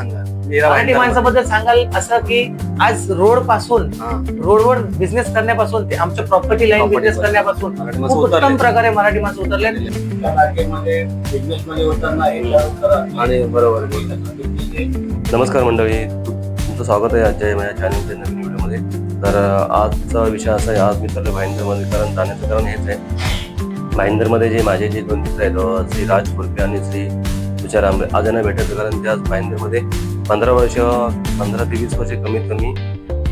सांगाल? मीरा मराठी माणसाबद्दल सांगाल असं की आज रोडपासून हा. रोडवर बिझनेस करण्यापासून ते आमच्या प्रॉपर्टी लाईन बिझनेस. करण्यापासून मराठी माणसं खूप उत्तम. प्रकारे मराठी माणसं उतरले आणि बरोबर नमस्कार मंडळी. तु- तुमचं स्वागत आहे आजच्या माझ्या चॅनलच्या नवीन व्हिडिओमध्ये. तर आजचा विषय असा आहे आज मी चाललो भाईंदरमध्ये कारण जाण्याचं कारण हेच आहे. भाईंदरमध्ये जे माझे जे दोन मित्र आहेत श्री राज खुरपे आणि श्री विचार आंबे आज भेटायचं कारण त्या आज पंधरा वर्ष पंधरा ते वीस वर्ष कमीत कमी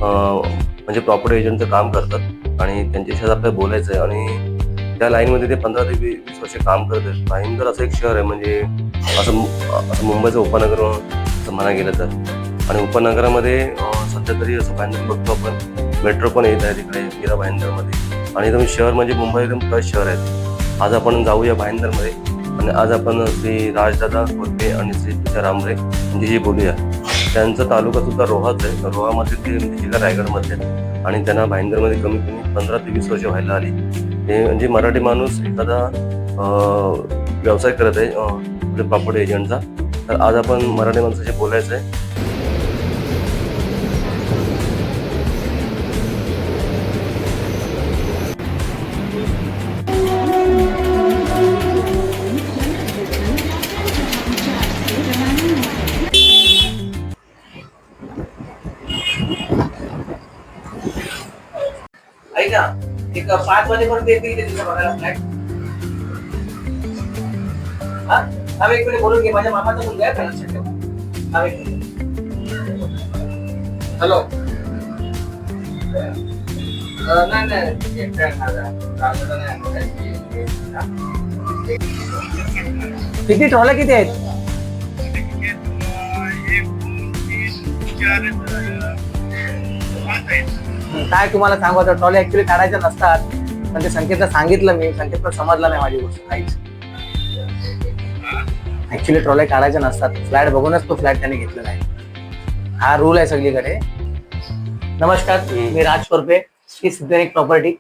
म्हणजे प्रॉपर्टी एजंटचं काम करतात. आणि त्यांच्याशी आपल्याला बोलायचं आहे. आणि त्या लाईनमध्ये ते पंधरा ते वीस वर्ष काम करत आहेत. भाईंदर असं एक शहर आहे. म्हणजे असं असं मुंबईचं उपनगर असं म्हणा गेलं तर. आणि उपनगरामध्ये सध्या तरी असं भाईंदर बघतो आपण. मेट्रो पण येत आहे तिकडे गिरा भाईंदरमध्ये आणि एकदम शहर म्हणजे मुंबई एकदम प्लस शहर आहे. आज आपण जाऊया भाईंदरमध्ये आणि आज आपण श्री राजदादा कोरपे आणि श्री तुषार आमरे यांच्याशी बोलूया. त्यांचा तालुका सुद्धा रोहाच आहे. रोहामध्ये ते जिल्हा रायगडमध्ये आणि त्यांना भाईंदरमध्ये कमीत कमी पंधरा ते वीस वर्ष व्हायला आली. ते म्हणजे मराठी माणूस एखादा व्यवसाय करत आहे पापड एजंटचा तर आज आपण मराठी माणसाशी बोलायचं आहे एक पाच वाजेपर्यंत येतील ते तिथे बघायला फ्लॅट हा? हा एक मिनिट बोलून घे माझ्या मामाचा मुलगा आहे त्याला लक्षात ठेव हा एक मिनिट. हॅलो. नाही नाही एकटा किती ट्रॉल्या किती आहेत. काय तुम्हाला सांगू? आता ट्रॉली ऍक्च्युली काढायच्या नसतात. पण ते संकेतला सांगितलं मी. संकेत समजला नाही माझी गोष्ट. काहीच ऍक्च्युली ट्रॉल्या काढायच्या नसतात. फ्लॅट बघूनच तो फ्लॅट त्याने घेतलेला आहे. हा रूल आहे सगळीकडे. नमस्कार मी राज कोरपे. श्री सिद्धनिक प्रॉपर्टी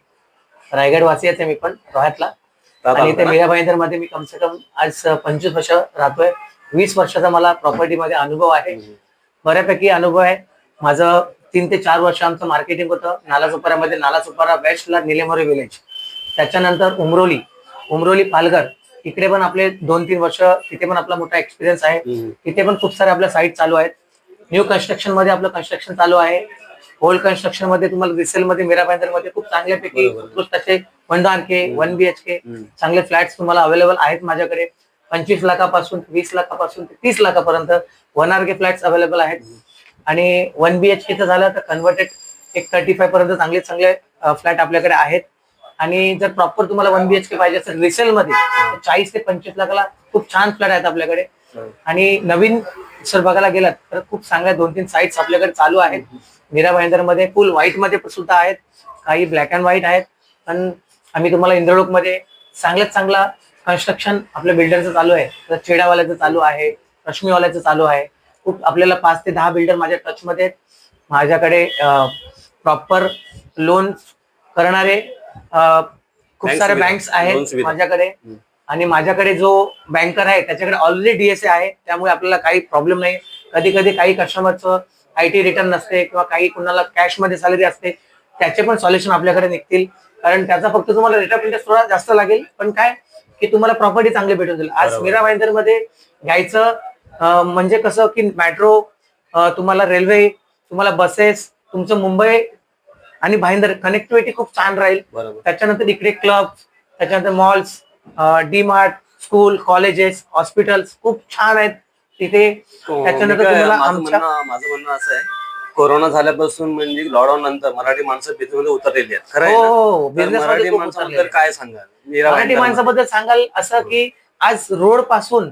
रायगड वासी आहे मी पण रोह्यातला. आणि ते मीरा भाईंदरमध्ये मी कमसे कम आज पंचवीस वर्ष राहतोय. वीस वर्षाचा मला प्रॉपर्टी मध्ये अनुभव आहे. बऱ्यापैकी अनुभव आहे. माझं तीन ते चार वर्ष आमचं मार्केटिंग होतं. नालासोपाऱ्यामध्ये नालासोपारा वेस्टला निलेमोरे विलेज त्याच्यानंतर उमरोली उमरोली पालघर. इकडे पण आपले दोन तीन वर्ष तिथे पण आपला मोठा एक्सपिरियन्स आहे. तिथे पण खूप सारे आपल्या साईट चालू आहेत. न्यू कन्स्ट्रक्शनमध्ये आपलं कन्स्ट्रक्शन चालू आहे. ओल्ड कन्स्ट्रक्शनमध्ये तुम्हाला रिसेल मध्ये मीरा मध्ये खूप चांगल्यापैकी. उत्कृष्ट असे one R K one B H K चांगले फ्लॅट्स तुम्हाला अवेलेबल आहेत माझ्याकडे. पंचवीस लाखापासून वीस लाखापासून ते तीस लाखापर्यंत one R K flats available आहेत. आणि वन बी एच केचं झालं तर कन्व्हर्टेड एक थर्टी फाय पर्यंत चांगले चांगले फ्लॅट आपल्याकडे आहेत. आणि जर प्रॉपर तुम्हाला वन बी एच के पाहिजे असेल रिसेल मध्ये चाळीस ते पंचवीस लाखाला खूप छान फ्लॅट आहेत आपल्याकडे. आणि नवीन जर बघायला गेलात तर खूप चांगल्या दोन तीन साईट्स आपल्याकडे चालू आहेत. मीरा भाईंदरमध्ये फुल व्हाईटमध्ये सुद्धा आहेत. काही ब्लॅक अँड व्हाईट आहेत. पण आम्ही तुम्हाला इंद्रलोकमध्ये चांगल्यात चांगला कन्स्ट्रक्शन आपल्या बिल्डरचं चालू आहे. तर चेडावाल्याचं चालू आहे. रश्मीवाल्याचं चालू आहे. खूप आपल्याला पाच ते दहा बिल्डर माझ्या टच मध्ये आहेत. माझ्याकडे प्रॉपर लोन करणारे खूप सारे बँक्स आहेत. माझ्याकडे. आणि माझ्याकडे जो बँकर आहे त्याच्याकडे ऑलरेडी डीएसए आहे. त्यामुळे आपल्याला काही प्रॉब्लेम नाही. कधी कधी काही कस्टमरचं आय टी रिटर्न नसते किंवा काही कुणाला कॅशमध्ये सॅलरी असते त्याचे पण सॉल्युशन आपल्याकडे निघतील. कारण त्याचा फक्त तुम्हाला रेट ऑफ इंटरेस्ट थोडा जास्त लागेल. पण काय? की तुम्हाला प्रॉपर्टी चांगली भेटून जाईल. आज. मीरा मध्ये घ्यायचं म्हणजे कसं की मेट्रो तुम्हाला रेल्वे तुम्हाला बसेस तुमचं मुंबई आणि भाईंदर कनेक्टिव्हिटी खूप छान राहील. त्याच्यानंतर इकडे क्लब त्याच्यानंतर malls D mart school colleges hospitals खूप छान आहेत तिथे. त्याच्यानंतर मी काय, तुम्हाला माझं आमच्या म्हणणं माझं म्हणणं असं आहे कोरोना झाल्यापासून म्हणजे लॉकडाऊन नंतर मराठी माणसं बिझनेसमध्ये उतरलेली आहेत खरं हो? हो मराठी माणसाबद्दल काय सांगाल? मीरा मराठी माणसाबद्दल सांगाल असं की आज रोडपासून.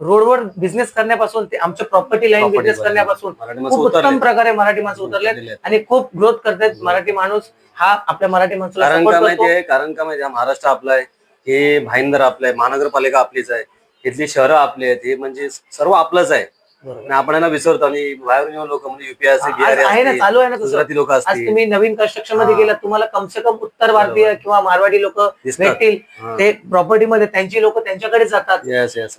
रोडवर बिझनेस करण्यापासून ते आमच्या प्रॉपर्टी लाईन बिझनेस. करण्यापासून मराठी माणसं खूप उत्तम. प्रकारे मराठी माणसं उतरले. आणि खूप ग्रोथ करतात मराठी माणूस हा आपल्या मराठी माणसाला कारण का. माहिती आहे कारण का माहिती आहे महाराष्ट्र आपला आहे हे भाईंदर आपलं आहे महानगरपालिका आपलीच आहे इथली शहरं आपली आहेत हे म्हणजे सर्व आपलंच आहे. आणि आपण यांना विसरतो आणि बाहेरून येऊन लोक म्हणजे युपीआय आहे ना चालू आहे ना गुजराती लोक आज असतील तुम्ही नवीन कन्स्ट्रक्शनमध्ये. गेलात तुम्हाला कमसे कम उत्तर भारतीय. किंवा मारवाडी लोक दिसतात. भेटतील हा. ते प्रॉपर्टी मध्ये त्यांची लोक त्यांच्याकडे जातात.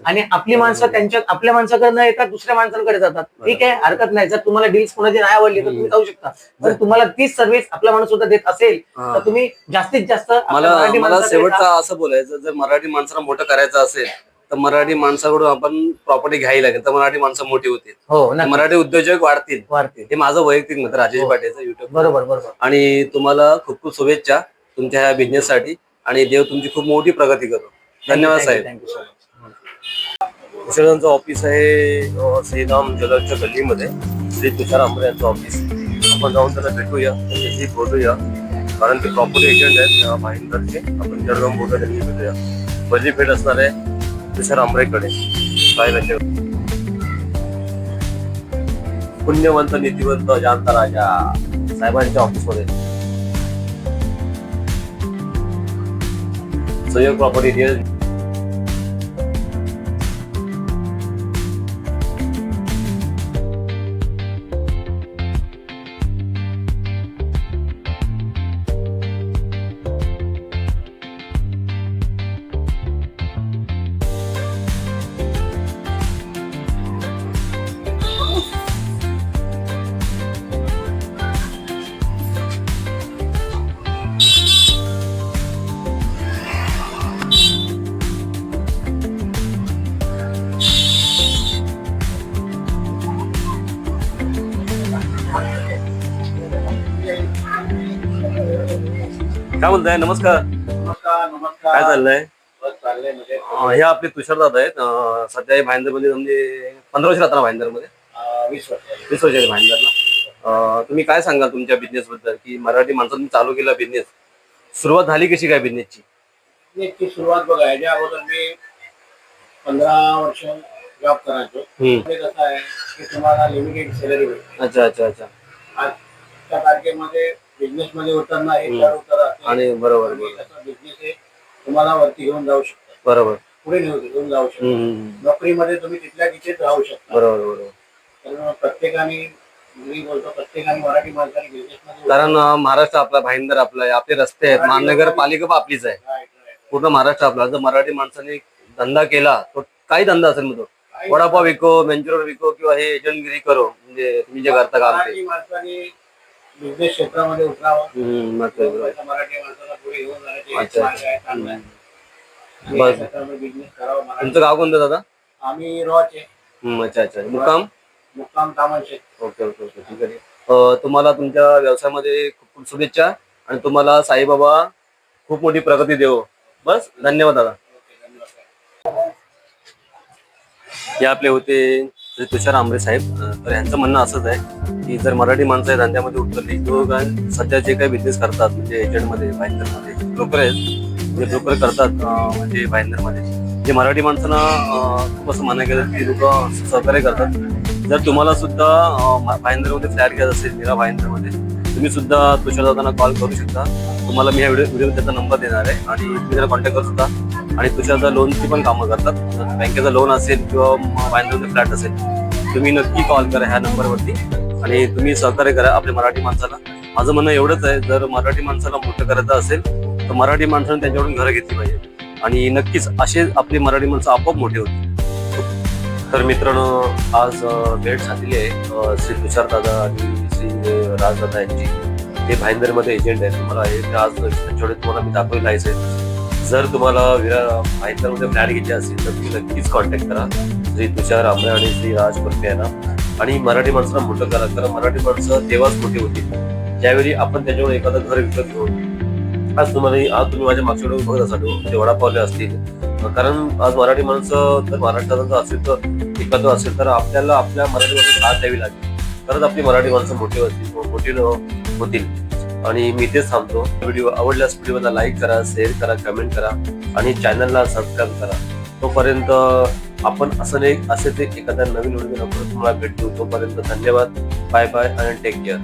आणि आपली माणसं त्यांच्या आपल्या माणसाकडे न येतात दुसऱ्या माणसांकडे जातात ठीक आहे हरकत नाही जर तुम्हाला डील्स कोणाची नाही आवडली तर तुम्ही जाऊ शकता पण तुम्हाला तीच सर्व्हिस आपला माणूस सुद्धा देत असेल हा. तर तुम्ही जास्तीत जास्त आपल्या मला मराठी मला माणसाकडे जा. शेवटचं असं बोलायचं जर मराठी माणसाला मोठं करायचं असेल तर मराठी माणसाकडून आपण प्रॉपर्टी घ्यायला लागेल. तर मराठी माणसं मोठी होतील. हो नक्की. मराठी उद्योजक वाढतील. वाढते हे माझं वैयक्तिक मत राजेश हो. पाटेचं युट्यूब बरोबर बरोबर. आणि तुम्हाला खूप खूप शुभेच्छा तुमच्या ह्या बिझनेस साठी आणि देव तुमची खूप मोठी प्रगती करो. धन्यवाद साहेब. थँक्यू सो मच तुषारांचं ऑफिस आहे अं, श्रीराम ज्वेलरच्या गल्लीमध्ये. श्री तुषार आंबरे यांचं ऑफिस आपण जाऊन त्याला भेटूया त्यांच्याशी बोलूया. कारण ते प्रॉपर्टी एजंट आहेत अं, भाईंदरचे. आपण जळगाव बोलूया त्यांनी भेटूया पहिली भेट असणार आहे तुषार आंबरेकडे साहेबांच्या पुण्यवंत नीतिवंत जाणता राजा साहेबांच्या ऑफिसमध्ये. सहयोग प्रॉपर्टी काय म्हणताय नमस्कार. नमस्कार नमस्कार. काय चाललंय? बस चाललंय म्हणजे. अं, हे आपले तुषार दादा आहेत. अं, सध्या हे भाईंदरमध्ये म्हणजे पंधरा वर्ष राहतात भाईंदरमध्ये अं, वीस वर्ष वीस वर्ष भाईंदरला. अं, तुम्ही काय सांगाल तुमच्या बिझनेस बद्दल की मराठी माणसांनी चालू केला बिझनेस सुरुवात झाली कशी काय बिझनेसची बिझनेसची सुरुवात बघा याच्या अगोदर मी पंधरा वर्ष जॉब करायचो. ते कसं आहे की तुम्हाला लिमिटेड सॅलरी भेटते. अच्छा अच्छा अच्छा. आजच्या तारखेमध्ये बिझनेस मध्ये हे उतर. आणि बरोबर बिझनेस हे तुम्हाला वरती घेऊन जाऊ शकतात बरोबर. पुढे नेऊ- घेऊन जाऊ हम्म. नोकरीमध्ये तुम्ही तिथल्या तिथेच राहू शकता. बरोबर बरोबर. तर प्रत्येकाने मी बोलतो प्रत्येकाने मराठी माणसाने बिझनेस मध्ये कारण महाराष्ट्र आपला भाईंदर आपला आहे आपले रस्ते आहेत. महानगरपालिका पण आपलीच आहे. पूर्ण महाराष्ट्र आपला. जर मराठी माणसाने धंदा केला तो काही धंदा असेल मग तो. वडापाव विको मंचुरियन विको किंवा हे एजंटगिरी करो म्हणजे तुम्ही जे करता काम ते. बिझनेस क्षेत्रामध्ये उतरावं. मराठी माणसाला पुढे घेऊन जाण्याचे बिझनेस करावा. तुमचं गाव कोणतं दादा? आम्ही रॉचे अच्छा अच्छा. मुक्काम? मुक्काम तामणशे ओके ओके ओके. ठीक आहे. तुम्हाला तुमच्या व्यवसायामध्ये खूप खूप शुभेच्छा आणि तुम्हाला साईबाबा खूप मोठी प्रगती देव. बस धन्यवाद दादा. हे आपले होते म्हणजे तुषार आंबरे साहेब तर यांचं म्हणणं असंच आहे की जर मराठी माणसं धंद्यामध्ये उतरली किंवा सध्या जे काही बिझनेस करतात म्हणजे एजंटमध्ये भाईंदरमध्ये ब्रोकर आहेत जे ब्रोकर करतात म्हणजे भाईंदरमध्ये जे मराठी माणसांना खूप असं मान्य केलं की लोक सहकार्य करतात. जर तुम्हाला सुद्धा भाईंदरमध्ये फ्लॅट घ्यायचा असेल मीरा भाईंदरमध्ये तुम्ही सुद्धा तुषार दादांना कॉल करू शकता. तुम्हाला मी ह्या व्हिडिओ व्हिडिओ त्याचा नंबर देणार आहे आणि तुम्ही त्याला कॉन्टॅक्ट करू शकता. आणि तुझ्या लोनची पण कामं करतात बँकेचं बँकेचा लोन असेल किंवा भाईंदरमध्ये फ्लॅट असेल तुम्ही नक्की कॉल करा ह्या नंबरवरती आणि तुम्ही सहकार्य करा आपल्या मराठी माणसाला. माझं म्हणणं एवढंच आहे जर मराठी माणसाला मोठं करायचं असेल तर मराठी माणसाने त्यांच्याकडून घरं घेतली पाहिजे. आणि नक्कीच असे आपली मराठी माणसं आपोआप मोठी होते तर मित्रांनो आज भेट झालेली आहे श्री तुषार दादा आणि श्री राजदादा यांची. ते भाईंदरमध्ये एजंट आहेत तुम्हाला हे आज त्यांच्याकडे तुम्हाला मी दाखवलेलं आहे जर तुम्हाला विरा भाईंदरमध्ये फ्लॅट घ्यायची असेल तर तुम्ही नक्कीच कॉन्टॅक्ट करा. श्री तुषार आमरे आणि श्री राज कुर्पे यांना. आणि मराठी माणसाला मोठं करा कारण मराठी माणसं तेव्हाच मोठी होती. ज्यावेळी आपण त्याच्यावर एखादं घर विकत घेऊन आज तुम्हाला आज तुम्ही माझ्या मागच्या व्हिडिओ बघत असाल ते वडापावले असतील. कारण आज मराठी माणसं जर महाराष्ट्रात असेल तर एखादं असेल तर आपल्याला आपल्या मराठी माणसं साथ द्यावी लागेल. तरच आपली मराठी माणसं मोठी होतील मोठी होतील. आणि मी तेच थांबतो. व्हिडिओ आवडल्यास व्हिडिओला लाईक करा शेअर करा कमेंट करा आणि चॅनलला सबस्क्राईब करा. तोपर्यंत आपण असं नाही असे ते एखाद्या नवीन व्हिडिओ तुम्हाला भेटतो तोपर्यंत धन्यवाद. बाय बाय आणि टेक केअर